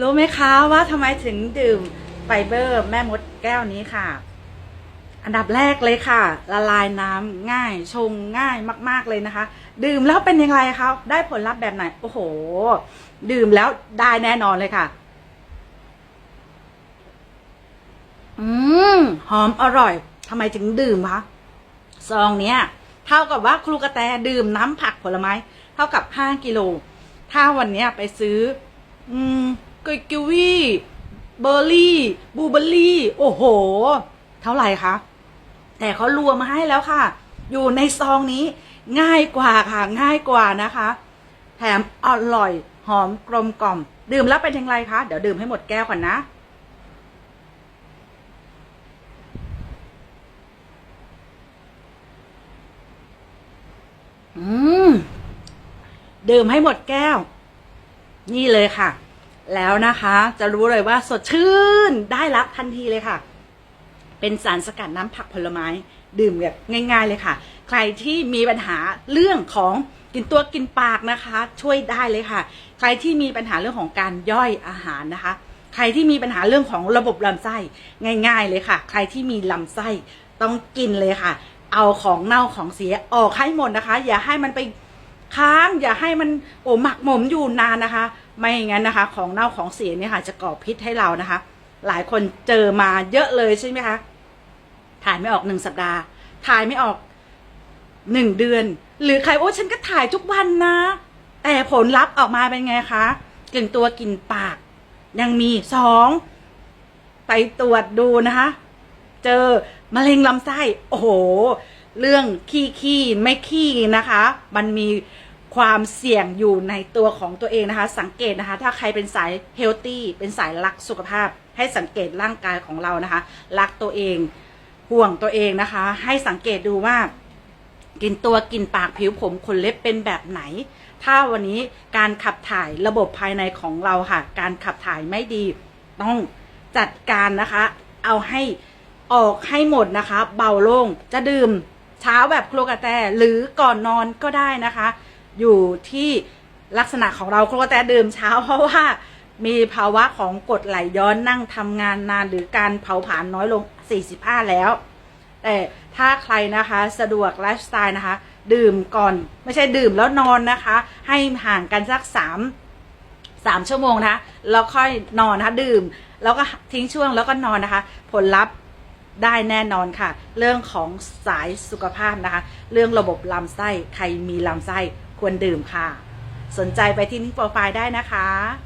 รู้ไหมคะว่าทำไมถึงดื่มไฟเบอร์แม่มดแก้วนี้ค่ะ อันดับแรกเลยค่ะ ละลายน้ำง่ายชงง่ายมาก ๆเลยนะคะ ดื่มแล้วเป็นยังไงคะได้ผลลัพธ์แบบไหน โอ้โห ดื่มแล้วได้แน่นอนเลยค่ะ อืมหอมอร่อยทำไมถึงดื่มคะซองเนี้ย เท่ากับว่าครูกระแตดื่มน้ำผักผลไม้ เท่ากับห้ากิโล ถ้าวันเนี้ยไปซื้อ อืม กยกิวี่ เบอร์รี่ บูเบอร์รี่ โอ้โห เท่าไหร่คะ แต่เขารวมมาให้แล้วค่ะ อยู่ในซองนี้ง่ายกว่าค่ะ ง่ายกว่านะคะ แถมอร่อย หอมกลมกล่อม ดื่มแล้วเป็นยังไงคะ เดี๋ยวดื่มให้หมดแก้วก่อนนะอืม ดื่มให้หมดแก้ว นี่เลยค่ะ แล้วนะคะ จะรู้เลยว่าสดชื่นได้รับทันทีเลยค่ะ เป็นสารสกัดน้ำผักผลไม้ดื่มแบบง่าย ๆเลยค่ะ ใครที่มีปัญหาเรื่องของกินตัวกินปากนะคะ ช่วยได้เลยค่ะ ใครที่มีปัญหาเรื่องของการย่อยอาหารนะคะ ใครที่มีปัญหาเรื่องของระบบลำไส้ง่าย ๆ เลยค่ะ ใครที่มีลำไส้ต้องกินเลยค่ะ เอาของเน่าของเสียออกให้หมดนะคะ อย่าให้มันไป ค้างอย่าให้มันโอ้หมักหมมอยู่นานนะคะ ไม่อย่างนั้นนะคะ ของเน่าของเสียเนี่ยค่ะ จะก่อพิษให้เรานะคะ หลายคนเจอมาเยอะเลยใช่ไหมคะถ่ายไม่ออกหนึ่งสัปดาห์ ถ่ายไม่ออกหนึ่งเดือน หรือใครโอ้ฉันก็ถ่ายทุกวันนะ แต่ผลลัพธ์ออกมาเป็นไงคะกลิ่นตัวกลิ่นปาก ยังมีสองไปตรวจดูนะคะ เจอมะเร็งลำไส้ โอ้โห เรื่องขี้ขี้ไม่ขี้นะคะ มันมีความเสี่ยงอยู่ในตัวของตัวเองนะคะ สังเกตนะคะ ถ้าใครเป็นสายเฮลตี้เป็นสายรักสุขภาพ ให้สังเกตร่างกายของเรานะคะ รักตัวเองห่วงตัวเองนะคะ ให้สังเกตดูว่า กินตัวกินปากผิวผมขนเล็บเป็นแบบไหน ถ้าวันนี้การขับถ่ายระบบภายในของเราค่ะ การขับถ่ายไม่ดี ต้องจัดการนะคะ เอาให้ออกให้หมดนะคะ เบาโล่งจะดื่ม เช้าแบบโครกระแตหรือก่อนนอนก็ได้นะคะ อยู่ที่ลักษณะของเราโครกระแตดื่มเช้า เพราะว่ามีภาวะของกดไหลย้อนนั่งทำงานนานหรือการเผาผลาญน้อยลง 45 แล้ว แต่ถ้าใครนะคะสะดวกไลฟ์สไตล์นะคะ ดื่มก่อนไม่ใช่ดื่มแล้วนอนนะคะ ให้ห่างกันสักสามสามชั่วโมงนะคะแล้วค่อยนอนนะคะ ดื่ม แล้วก็ทิ้งช่วงแล้วก็นอนนะคะ ผลลัพธ์ ได้แน่นอนค่ะ เรื่องของสายสุขภาพนะคะ เรื่องระบบลำไส้ใครมีลำไส้ควรดื่มค่ะ สนใจไปที่ลิงโปรไฟล์ได้นะคะ